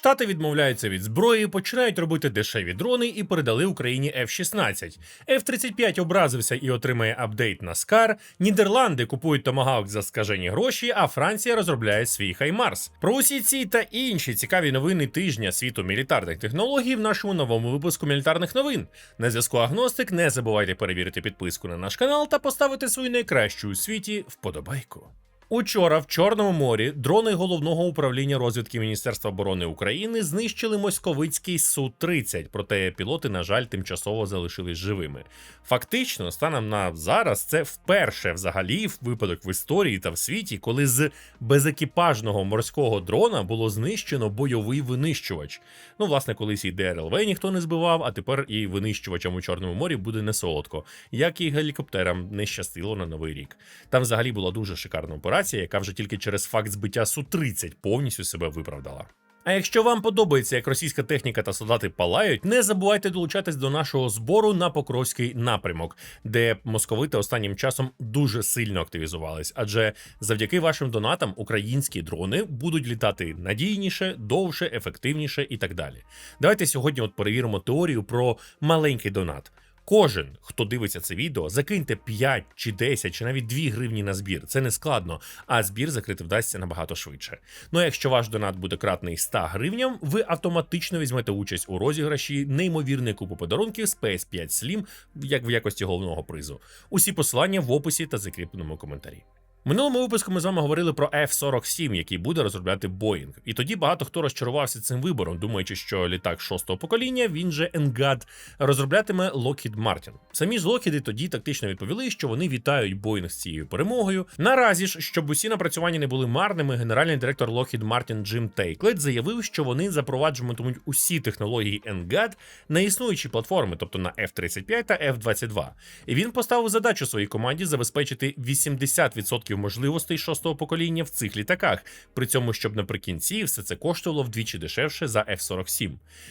Штати відмовляються від зброї, починають робити дешеві дрони і передали Україні F-16. F-35 образився і отримає апдейт на Скар. Нідерланди купують томагавк за скажені гроші, а Франція розробляє свій Хаймарс. Про усі ці та інші цікаві новини тижня світу мілітарних технологій в нашому новому випуску мілітарних новин. На зв'язку Агностик. Не забувайте перевірити підписку на наш канал та поставити свою найкращу у світі вподобайку. Учора в Чорному морі дрони головного управління розвідки Міністерства оборони України знищили московицький су 30 проте пілоти, на жаль, тимчасово залишились живими. Фактично, станом на зараз, це вперше взагалі випадок в історії та в світі, коли з безекіпажного морського дрона було знищено бойовий винищувач. Ну, власне, колись і ДРЛВ ніхто не збивав, а тепер і винищувачам у Чорному морі буде не солодко, як і гелікоптерам не щастило на новий рік. Там взагалі була дуже шикарна операція, яка вже тільки через факт збиття Су-30 повністю себе виправдала. А якщо вам подобається, як російська техніка та солдати палають, не забувайте долучатись до нашого збору на Покровський напрямок, де московити останнім часом дуже сильно активізувались. Адже завдяки вашим донатам українські дрони будуть літати надійніше, довше, ефективніше і так далі. Давайте сьогодні от перевіримо теорію про маленький донат. Кожен, хто дивиться це відео, закиньте 5 чи 10 чи навіть 2 гривні на збір. Це не складно, а збір закрити вдасться набагато швидше. Ну а якщо ваш донат буде кратний 100 гривням, ви автоматично візьмете участь у розіграші неймовірної купи подарунків з PS5 Slim, як в якості головного призу. Усі посилання в описі та закріпленому коментарі. Минулому випуску ми з вами говорили про F-47, який буде розробляти Boeing. І тоді багато хто розчарувався цим вибором, думаючи, що літак шостого покоління, він же NGAD, розроблятиме Lockheed Martin. Самі ж Lockheed тоді тактично відповіли, що вони вітають Boeing з цією перемогою. Наразі ж, щоб усі напрацювання не були марними, генеральний директор Lockheed Martin Джим Тейклет заявив, що вони запроваджуватимуть усі технології NGAD на існуючі платформи, тобто на F-35 та F-22. І він поставив задачу своїй команді забезпечити 80% можливостей шостого покоління в цих літаках, при цьому, щоб наприкінці все це коштувало вдвічі дешевше за F-47.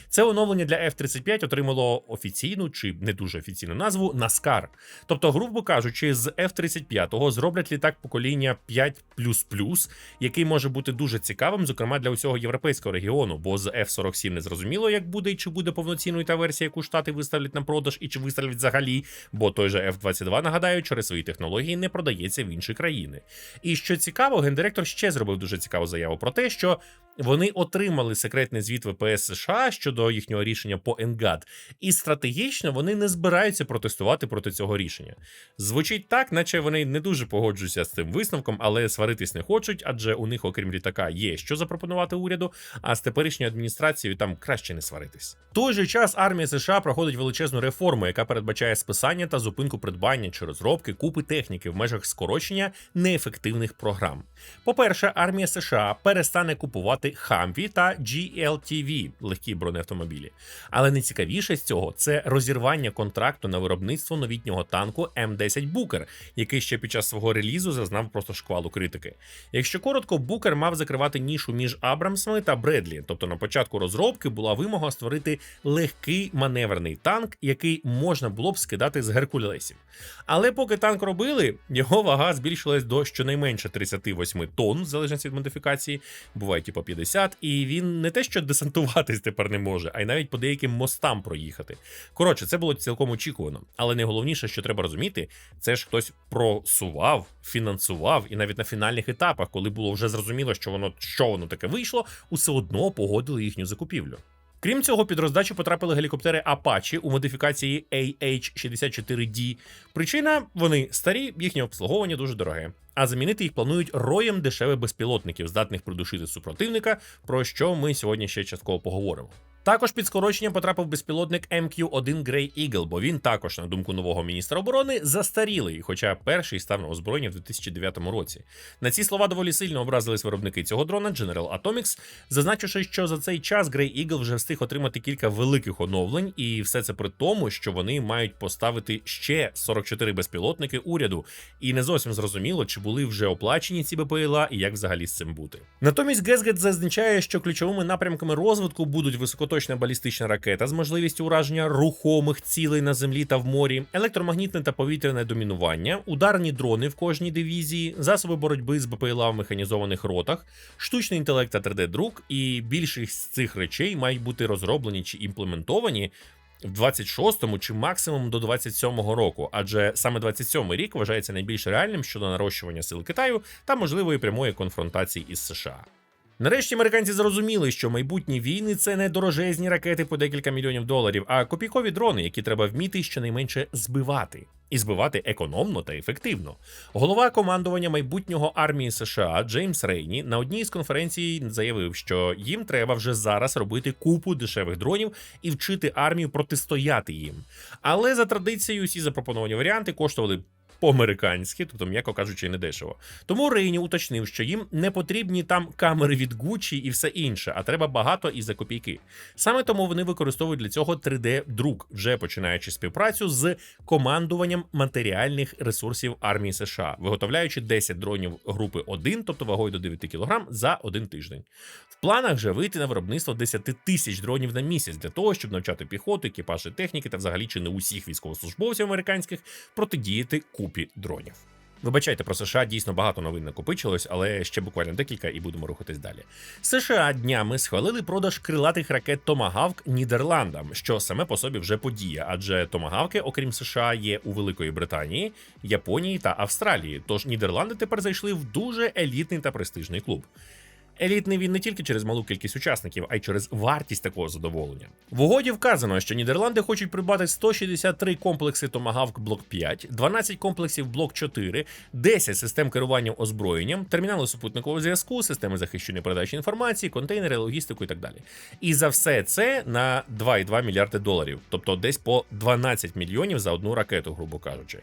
Це оновлення для F-35 отримало офіційну чи не дуже офіційну назву NASCAR. Тобто, грубо кажучи, з F-35 зроблять літак покоління 5 який може бути дуже цікавим, зокрема для усього європейського регіону, бо з F-47 не зрозуміло, як буде і чи буде повноцінною та версія, яку штати виставлять на продаж і чи виставлять взагалі, бо той же F-22, нагадаю, через свої технології не продається в інші країни. І що цікаво, гендиректор ще зробив дуже цікаву заяву про те, що вони отримали секретний звіт ВПС США щодо їхнього рішення по ЕНГАД, і стратегічно вони не збираються протестувати проти цього рішення. Звучить так, наче вони не дуже погоджуються з цим висновком, але сваритись не хочуть, адже у них, окрім літака, є що запропонувати уряду. А з теперішньою адміністрацією там краще не сваритись. В той же час армія США проходить величезну реформу, яка передбачає списання та зупинку придбання чи розробки купи техніки в межах скорочення неефективних програм. По-перше, армія США перестане купувати Humvee та GLTV – легкі бронеавтомобілі. Але найцікавіше з цього це розірвання контракту на виробництво новітнього танку М10 Букер, який ще під час свого релізу зазнав просто шквалу критики. Якщо коротко, Букер мав закривати нішу між Абрамсами та Бредлі, тобто на початку розробки була вимога створити легкий маневрений танк, який можна було б скидати з геркулесів. Але поки танк робили, його вага збільшилась до щонайменше 38 тонн, в залежності від модифікації, буває типу 50, і він не те, що десантуватись тепер не може, а й навіть по деяким мостам проїхати. Коротше, це було цілком очікувано. Але найголовніше, що треба розуміти, це ж хтось просував, фінансував, і навіть на фінальних етапах, коли було вже зрозуміло, що воно що воно таке вийшло, усе одно погодили їхню закупівлю. Крім цього, під роздачу потрапили гелікоптери Apache у модифікації AH-64D. Причина вони старі, їхнє обслуговування дуже дороге. А замінити їх планують роєм дешевих безпілотників, здатних придушити супротивника, про що ми сьогодні ще частково поговоримо. Також під скорочення потрапив безпілотник MQ-1 Grey Eagle, бо він також, на думку нового міністра оборони, застарілий, хоча перший став на озброєння в 2009 році. На ці слова доволі сильно образились виробники цього дрона General Atomics, зазначивши, що за цей час Grey Eagle вже встиг отримати кілька великих оновлень, і все це при тому, що вони мають поставити ще 44 безпілотники уряду, і не зовсім зрозуміло, чи були вже оплачені ці БПЛА і як взагалі з цим бути. Натомість Гезгет зазначає, що ключовими напрямками розвитку будуть високоточні високоточна балістична ракета з можливістю ураження рухомих цілей на землі та в морі, електромагнітне та повітряне домінування, ударні дрони в кожній дивізії, засоби боротьби з БПЛА в механізованих ротах, штучний інтелект та 3D-друк, і більшість з цих речей мають бути розроблені чи імплементовані. В 26-му чи максимум до 27-го року, адже саме 27-й рік вважається найбільш реальним щодо нарощування сил Китаю та можливої прямої конфронтації із США. Нарешті американці зрозуміли, що майбутні війни це не дорожезні ракети по декілька мільйонів доларів, а копійкові дрони, які треба вміти щонайменше збивати. І збивати економно та ефективно. Голова командування майбутнього армії США Джеймс Рейні на одній з конференцій заявив, що їм треба вже зараз робити купу дешевих дронів і вчити армію протистояти їм. Але за традицією, всі запропоновані варіанти коштували по-американськи, тобто, м'яко кажучи, недешево. Тому Рейні уточнив, що їм не потрібні там камери від Gucci і все інше, а треба багато і за копійки. Саме тому вони використовують для цього 3D-друк, вже починаючи співпрацю з командуванням матеріальних ресурсів армії США, виготовляючи 10 дронів групи 1, тобто вагою до 9 кг, за один тиждень. В планах вже вийти на виробництво 10 тисяч дронів на місяць для того, щоб навчати піхоту, екіпажі техніки та взагалі чи не усіх військовослужбовців американських протидіяти купі дронів. Вибачайте, про США дійсно багато новин накопичилось, але ще буквально декілька і будемо рухатись далі. США днями схвалили продаж крилатих ракет Томагавк Нідерландам, що саме по собі вже подія, адже Томагавки, окрім США, є у Великої Британії, Японії та Австралії. Тож Нідерланди тепер зайшли в дуже елітний та престижний клуб. Елітний він не тільки через малу кількість учасників, а й через вартість такого задоволення. В угоді вказано, що Нідерланди хочуть придбати 163 комплекси Tomahawk Block 5, 12 комплексів Block 4, 10 систем керування озброєнням, термінали супутникового зв'язку, системи захищеної передачі інформації, контейнери, логістику і так далі. І за все це на 2,2 мільярди доларів, тобто десь по 12 мільйонів за одну ракету, грубо кажучи.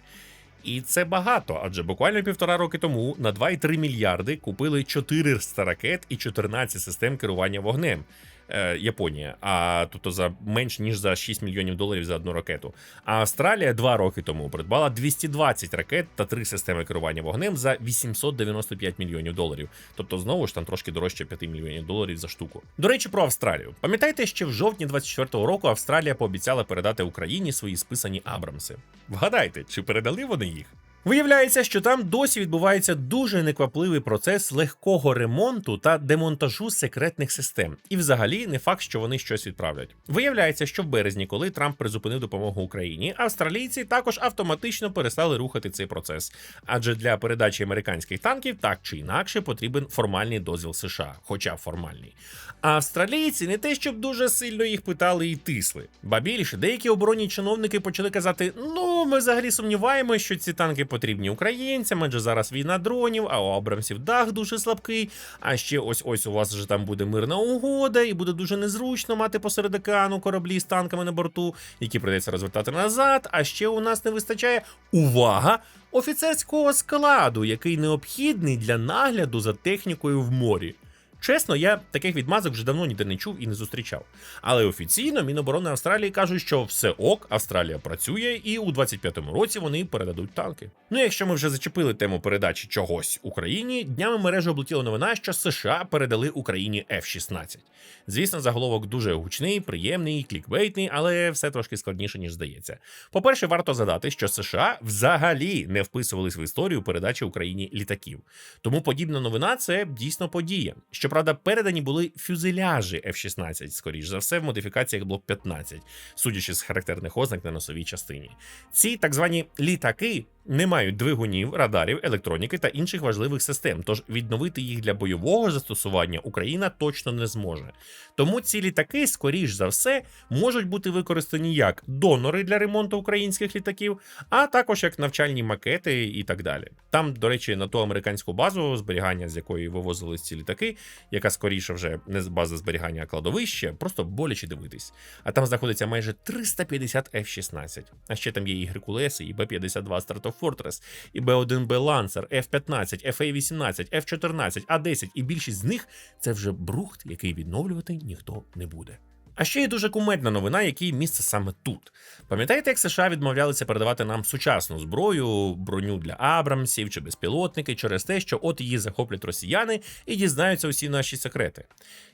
І це багато, адже буквально півтора роки тому на 2,3 мільярди купили 400 ракет і 14 систем керування вогнем. Е, Японія, а тобто за менш ніж за 6 мільйонів доларів за одну ракету. А Австралія два роки тому придбала 220 ракет та три системи керування вогнем за 895 мільйонів доларів. Тобто, знову ж там трошки дорожче 5 мільйонів доларів за штуку. До речі, про Австралію. Пам'ятаєте, ще в жовтні 24-го року Австралія пообіцяла передати Україні свої списані Абрамси. Вгадайте, чи передали вони їх? Виявляється, що там досі відбувається дуже неквапливий процес легкого ремонту та демонтажу секретних систем. І взагалі не факт, що вони щось відправлять. Виявляється, що в березні, коли Трамп призупинив допомогу Україні, австралійці також автоматично перестали рухати цей процес. Адже для передачі американських танків так чи інакше потрібен формальний дозвіл США, хоча формальний. А австралійці не те, щоб дуже сильно їх питали і тисли. Ба більше, деякі оборонні чиновники почали казати: ну, ми взагалі сумніваємося, що ці танки потрібні українцям, адже зараз війна дронів, а у Абрамсів дах дуже слабкий. А ще ось ось у вас вже там буде мирна угода, і буде дуже незручно мати посеред океану кораблі з танками на борту, які придеться розвертати назад. А ще у нас не вистачає увага! Офіцерського складу, який необхідний для нагляду за технікою в морі. Чесно, я таких відмазок вже давно ніде не чув і не зустрічав. Але офіційно Міноборони Австралії кажуть, що все ок, Австралія працює, і у 25-му році вони передадуть танки. Ну, якщо ми вже зачепили тему передачі чогось Україні, днями мережі облетіла новина, що США передали Україні F-16. Звісно, заголовок дуже гучний, приємний, клікбейтний, але все трошки складніше ніж здається. По-перше, варто задати, що США взагалі не вписувались в історію передачі Україні літаків. Тому подібна новина це дійсно подія. Щоправда, передані були фюзеляжі F-16, скоріш за все, в модифікаціях Блок 15, судячи з характерних ознак на носовій частині. Ці так звані літаки. Не мають двигунів, радарів, електроніки та інших важливих систем, тож відновити їх для бойового застосування Україна точно не зможе. Тому ці літаки, скоріш за все, можуть бути використані як донори для ремонту українських літаків, а також як навчальні макети і так далі. Там, до речі, на ту американську базу зберігання, з якої вивозились ці літаки, яка скоріше вже не з бази зберігання, а кладовище, просто боляче дивитись. А там знаходиться майже 350 F-16. А ще там є і Геркулеси, і Б-52 Stratofortress, і Б-1Б Lancer, F-15, FA-18, F-14, А-10, і більшість з них це вже брухт, який відновлювати ніхто не буде. А ще є дуже кумедна новина, який місце саме тут. Пам'ятаєте, як США відмовлялися передавати нам сучасну зброю, броню для Абрамсів чи безпілотники через те, що от її захоплять росіяни і дізнаються усі наші секрети.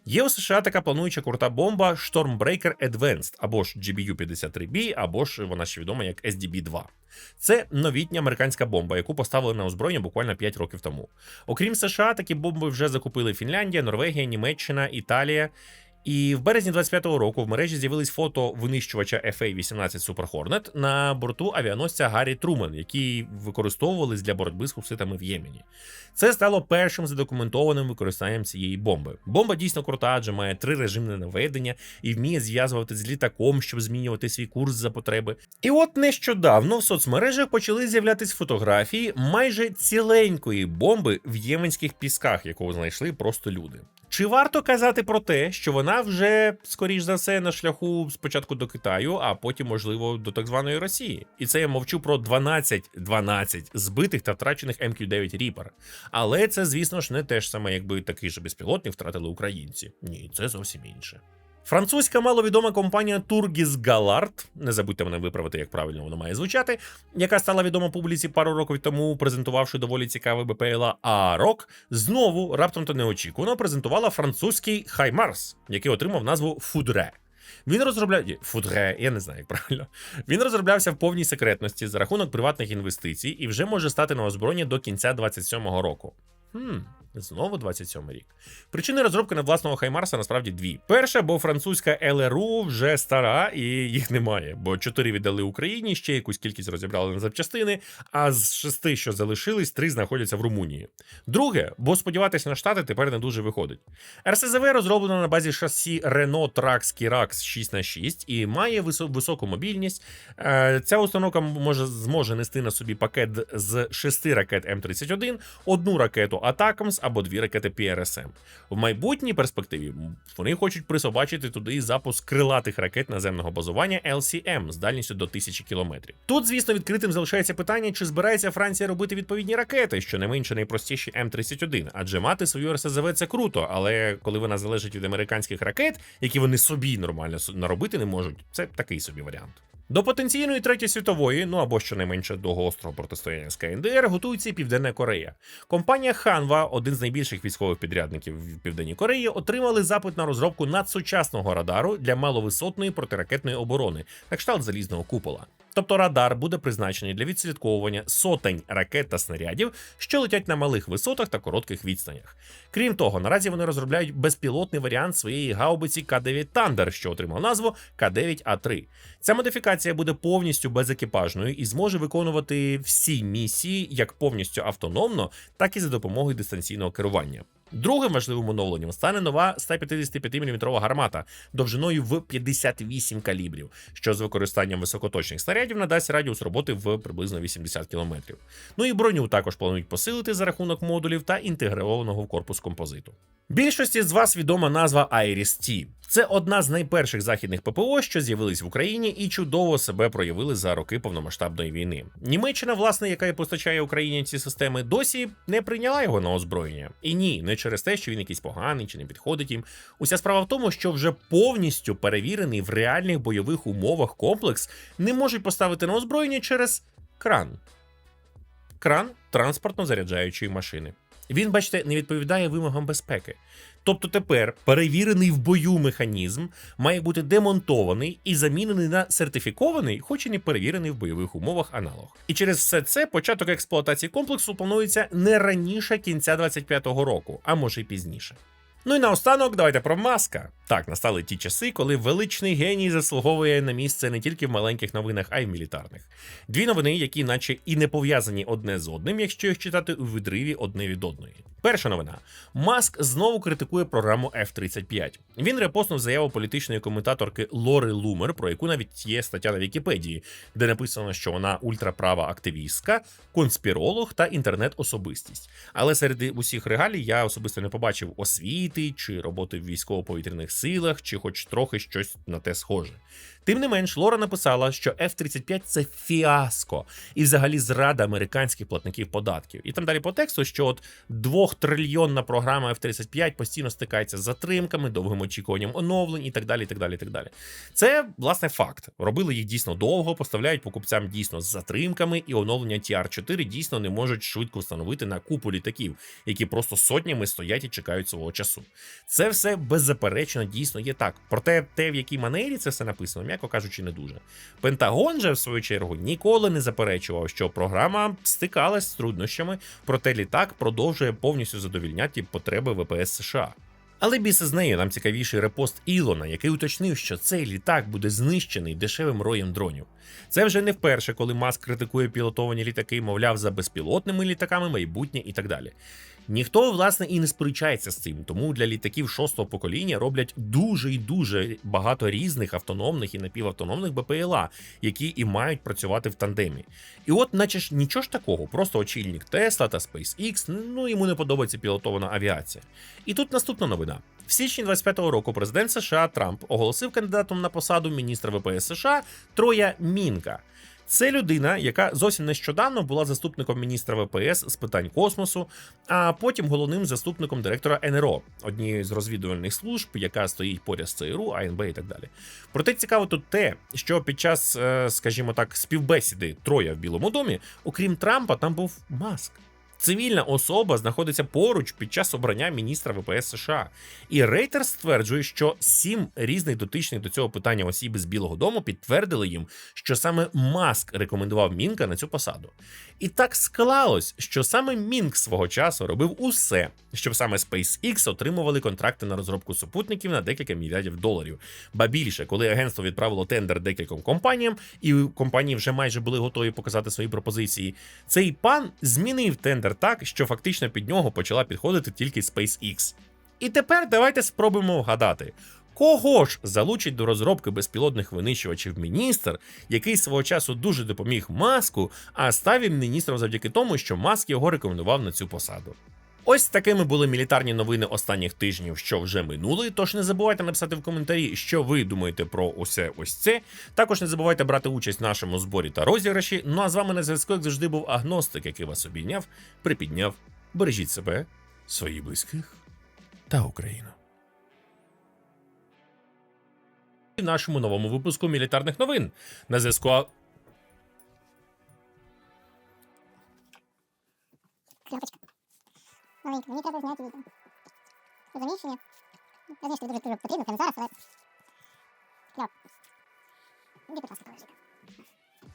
Є у США така плануюча крута бомба Stormbreaker Advanced, або ж GBU-53B, або ж вона ще відома як SDB-2. Це новітня американська бомба, яку поставили на озброєння буквально 5 років тому. Окрім США, такі бомби вже закупили Фінляндія, Норвегія, Німеччина, Італія. І в березні 25-го року в мережі з'явились фото винищувача FA-18 Super Hornet на борту авіаносця Гаррі Трумен, які використовувались для боротьби з хуситами в Ємені. Це стало першим задокументованим використанням цієї бомби. Бомба дійсно крута, адже має три режимне наведення і вміє зв'язувати з літаком, щоб змінювати свій курс за потреби. І от нещодавно в соцмережах почали з'являтись фотографії майже ціленької бомби в єменських пісках, яку знайшли просто люди. Чи варто казати про те, що вона вже, скоріш за все, на шляху спочатку до Китаю, а потім, можливо, до так званої Росії? І це я мовчу про 12 12 збитих та втрачених МК-9 Reaper. Але це, звісно ж, не те ж саме, якби такий же безпілотник втратили українці. Ні, це зовсім інше. Французька маловідома компанія Turgis Galard, не забудьте мене виправити, як правильно воно має звучати, яка стала відома публіці пару років тому, презентувавши доволі цікавий БПЛА АРОК, знову раптом та неочікувано презентувала французький Хаймарс, який отримав назву Фудре. Він розробляв Фудре, я не знаю, як правильно. Він розроблявся в повній секретності за рахунок приватних інвестицій і вже може стати на озброєння до кінця 27-го року. Хм, Знову 27 рік. Причини розробки на власного Хаймарса насправді дві. Перша, бо французька ЛРУ вже стара і їх немає, бо чотири віддали Україні, ще якусь кількість розібрали на запчастини, а з шести, що залишились, три знаходяться в Румунії. Друге, бо сподіватися на штати тепер не дуже виходить. РСЗВ розроблено на базі шасі Renault Trax Kirax 6х6 і має високу мобільність. Е, Ця установка може зможе нести на собі пакет з шести ракет М31, одну ракету Атакамс або дві ракети PRSM. В майбутній перспективі вони хочуть присобачити туди запуск крилатих ракет наземного базування LCM з дальністю до 1000 кілометрів. Тут, звісно, відкритим залишається питання, чи збирається Франція робити відповідні ракети, що не менше найпростіші М31, адже мати свою РСЗВ це круто, але коли вона залежить від американських ракет, які вони собі нормально наробити не можуть, це такий собі варіант. До потенційної третьої світової, ну або щонайменше до гострого протистояння з КНДР, готується і Південна Корея. Компанія Hanwha, один з найбільших військових підрядників в Південній Кореї, отримали запит на розробку надсучасного радару для маловисотної протиракетної оборони, на кшталт залізного купола. Тобто радар буде призначений для відслідковування сотень ракет та снарядів, що летять на малих висотах та коротких відстанях. Крім того, наразі вони розробляють безпілотний варіант своєї гаубиці К9 Thunder, що отримав назву К9А3. Ця модифікація буде повністю безекіпажною і зможе виконувати всі місії як повністю автономно, так і за допомогою дистанційного керування. Другим важливим оновленням стане нова 155 мм гармата довжиною в 58 калібрів, що з використанням високоточних снарядів надасть радіус роботи в приблизно 80 км. Ну і броню також планують посилити за рахунок модулів та інтегрованого в корпус композиту. Більшості з вас відома назва Iris-T. Це одна з найперших західних ППО, що з'явились в Україні і чудово себе проявили за роки повномасштабної війни. Німеччина, власне, яка і постачає Україні ці системи, досі не прийняла його на озброєння. І ні, не через те, що він якийсь поганий чи не підходить їм. Уся справа в тому, що вже повністю перевірений в реальних бойових умовах комплекс не можуть поставити на озброєння через кран. Кран транспортно-заряджаючої машини. Він, бачите, не відповідає вимогам безпеки. Тобто тепер перевірений в бою механізм має бути демонтований і замінений на сертифікований, хоч і не перевірений в бойових умовах аналог. І через все це початок експлуатації комплексу планується не раніше кінця 25-го року, а може й пізніше. Ну і наостанок, давайте про маска. Так, настали ті часи, коли величний геній заслуговує на місце не тільки в маленьких новинах, а й в мілітарних. Дві новини, які наче і не пов'язані одне з одним, якщо їх читати у відриві одне від одної. Перша новина: Маск знову критикує програму F-35. Він репостнув заяву політичної коментаторки Лори Лумер, про яку навіть є стаття на Вікіпедії, де написано, що вона ультраправа активістка, конспіролог та інтернет-особистість. Але серед усіх регалій я особисто не побачив освіти чи роботи в військово-повітряних силах, чи хоч трохи щось на те схоже. Тим не менш, Лора написала, що F-35 це фіаско і взагалі зрада американських платників податків. І там далі по тексту, що от двохтрильйонна програма F-35 постійно стикається з затримками, довгим очікуванням оновлень і так далі. І так далі, і так далі. Це власне факт. Робили їх дійсно довго, поставляють покупцям дійсно з затримками, і оновлення TR-4 дійсно не можуть швидко встановити на купу літаків, які просто сотнями стоять і чекають свого часу. Це все беззаперечно дійсно є так. Проте те, в якій манері це все написано, м'яко кажучи, не дуже. Пентагон же, в свою чергу, ніколи не заперечував, що програма стикалась з труднощами, проте літак продовжує повністю задовільняти потреби ВПС США. Але біси з нею нам цікавіший репост Ілона, який уточнив, що цей літак буде знищений дешевим роєм дронів. Це вже не вперше, коли Маск критикує пілотовані літаки, мовляв, за безпілотними літаками майбутнє і так далі. Ніхто, власне, і не сперечається з цим, тому для літаків шостого покоління роблять дуже і дуже багато різних автономних і напівавтономних БПЛА, які і мають працювати в тандемі. І от, наче ж нічого ж такого, просто очільник Тесла та SpaceX, ну йому не подобається пілотована авіація. І тут наступна новина. В січні 25-го року президент США Трамп оголосив кандидатом на посаду міністра ВПС США Троя Мінка. Це людина, яка зовсім нещодавно була заступником міністра ВПС з питань космосу, а потім головним заступником директора НРО, однієї з розвідувальних служб, яка стоїть поряд з ЦРУ, АНБ і так далі. Проте цікаво тут те, що під час, е, скажімо так, співбесіди Троя в Білому домі, окрім Трампа, там був Маск. Цивільна особа знаходиться поруч під час обрання міністра ВПС США. І Рейтер стверджує, що сім різних дотичних до цього питання осіб з Білого Дому підтвердили їм, що саме Маск рекомендував Мінка на цю посаду. І так склалось, що саме Мінк свого часу робив усе, щоб саме SpaceX отримували контракти на розробку супутників на декілька мільярдів доларів. Ба більше, коли агентство відправило тендер декільком компаніям, і компанії вже майже були готові показати свої пропозиції, цей пан змінив тендер так, що фактично під нього почала підходити тільки SpaceX. І тепер давайте спробуємо вгадати. Кого ж залучить до розробки безпілотних винищувачів міністр, який свого часу дуже допоміг маску, а став він міністром завдяки тому, що Маск його рекомендував на цю посаду. Ось такими були мілітарні новини останніх тижнів, що вже минули. Тож не забувайте написати в коментарі, що ви думаєте про усе ось це. Також не забувайте брати участь в нашому зборі та розіграші. Ну а з вами на зв'язку, як завжди, був агностик, який вас обійняв, припідняв. Бережіть себе, своїх близьких та Україну. В нашому новому випуску мілітарних новин на зв'язку. а- Маленько, мені треба зняти відео. Розумієш, що ні? Розумієш, тобі дуже, дуже потрібно, прямо зараз, але... Кльоп. Іди, будь ласка, положи.